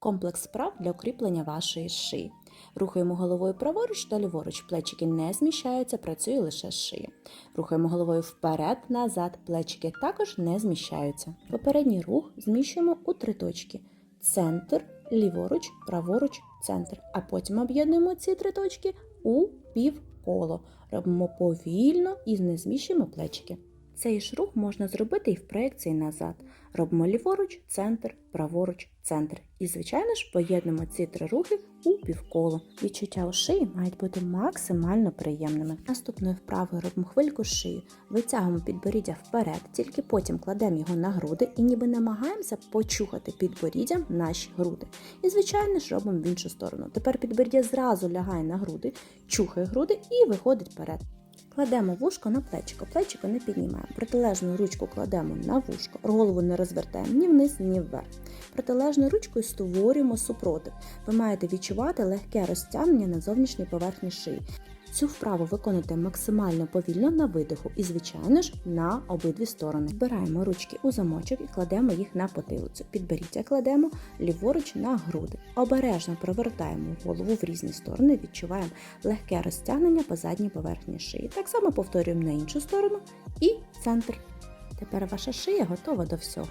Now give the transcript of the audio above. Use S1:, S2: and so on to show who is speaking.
S1: Комплекс справ для укріплення вашої шиї. Рухаємо головою праворуч та ліворуч. Плечики не зміщаються, працює лише шия. Рухаємо головою вперед, назад. Плечики також не зміщаються. Попередній рух зміщуємо у три точки: центр, ліворуч, праворуч, центр. А потім об'єднуємо ці три точки у півколо. Робимо повільно і не зміщуємо плечики. Цей ж рух можна зробити і в проекції назад. Робимо ліворуч, центр, праворуч, центр. І, звичайно ж, поєднуємо ці три рухи у півколо. Відчуття у шиї мають бути максимально приємними. Наступною вправою робимо хвильку шиї, витягуємо підборіддя вперед, тільки потім кладемо його на груди і ніби намагаємося почухати підборіддям наші груди. І, звичайно ж, робимо в іншу сторону. Тепер підборіддя зразу лягає на груди, чухає груди і виходить вперед. Кладемо вушко на плечико, плечико не піднімаємо. Протилежну ручку кладемо на вушко, голову не розвертаємо ні вниз, ні вверх. Протилежною ручкою створюємо супротив. Ви маєте відчувати легке розтягнення на зовнішній поверхні шиї. Цю вправу виконуйте максимально повільно на видиху і, звичайно ж, на обидві сторони. Збираємо ручки у замочок і кладемо їх на потилицю. Підберіття кладемо ліворуч на груди. Обережно провертаємо голову в різні сторони, відчуваємо легке розтягнення по задній поверхні шиї. Так само повторюємо на іншу сторону і центр. Тепер ваша шия готова до всього.